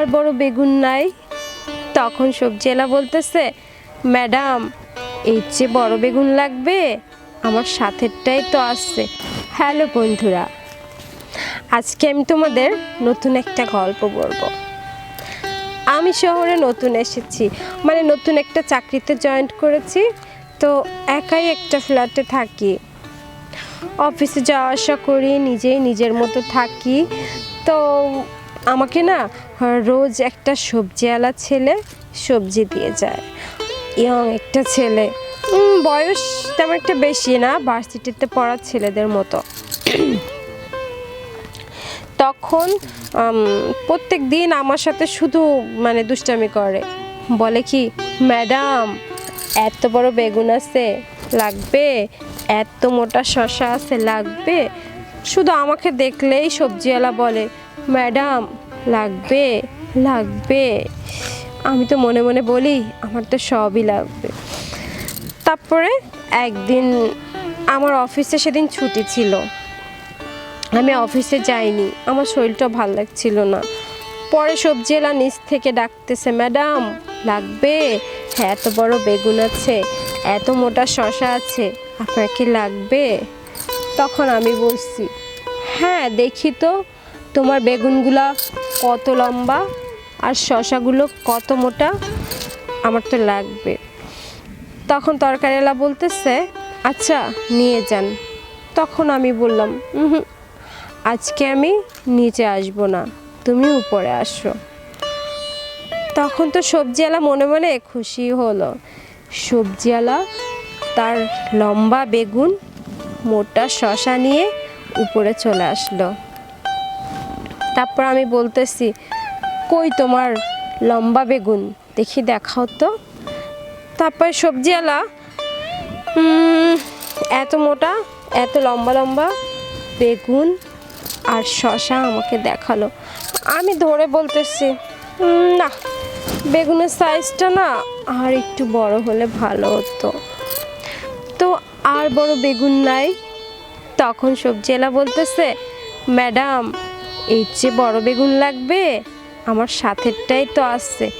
আর বড় বেগুন নাই। তখন সবজিওয়ালা বলতেছে, ম্যাডাম, এর চেয়ে বড় বেগুন লাগবে? আমার সাথেরটাই তো আসছে হ্যালো বন্ধুরা, আজকে আমি তোমাদের নতুন একটা গল্প বলব। আমি শহরে নতুন এসেছি মানে নতুন একটা চাকরিতে জয়েন্ট করেছি, তো একাই একটা ফ্ল্যাটে থাকি। অফিসে যাওয়া আসা করি, নিজেই নিজের মতো থাকি, তো আমাকে না রোজ একটা সবজিওয়ালা ছেলে সবজি দিয়ে যায়। ইয়ং একটা ছেলে। বয়স তেমন একটা বেশি না ভার্সিটিতে পড়া ছেলেদের মতো। তখন প্রত্যেক দিন আমার সাথে শুধু মানে দুষ্টামি করে। বলে কি, ম্যাডাম, এত বড় বেগুন আছে, লাগবে? এত মোটা শশা আছে, লাগবে? শুধু আমাকে দেখলেই সবজিওয়ালা বলে ম্যাডাম, লাগবে লাগবে। আমি তো মনে মনে বলি, আমার তো সবই লাগবে। তারপরে একদিন আমার অফিসে সেদিন ছুটি ছিল। আমি অফিসে যাইনি, আমার শরীরটা ভালো লাগছিল না। পরে সবজি এলা নিচ থেকে ডাকতেছে, ম্যাডাম, লাগবে? হ্যাঁ এত বড় বেগুন আছে, এত মোটা শশা আছে, আপনার কি লাগবে? তখন আমি বলছি হ্যাঁ দেখি তো। তোমার বেগুনগুলা কত লম্বা আর শশাগুলো কত মোটা? আমার তো লাগবে। তখন তরকারিওয়ালা বলতেছে আচ্ছা নিয়ে যান। তখন আমি বললাম আজকে আমি নিচে আসব না, তুমি উপরে আসো। তখন তো সবজিওয়ালা মনে মনে খুশি হলো। সবজিওয়ালা তার লম্বা বেগুন, মোটা শশা নিয়ে উপরে চলে আসলো। তারপর আমি বলতেছি, কই তোমার লম্বা বেগুন? দেখি দেখাও তো। তারপর সবজিওয়ালা এত মোটা, এত লম্বা লম্বা বেগুন আর শশা আমাকে দেখাল। আমি ধরে বলতেছি না, বেগুনের সাইজটা না আর একটু বড় হলে ভালো হতো। তো আর বড় বেগুন নাই। তখন সবজিওয়ালা বলতেছে, ম্যাডাম এর চেয়ে বড় বেগুন লাগবে? আমার সাথেরটাই তো আসছে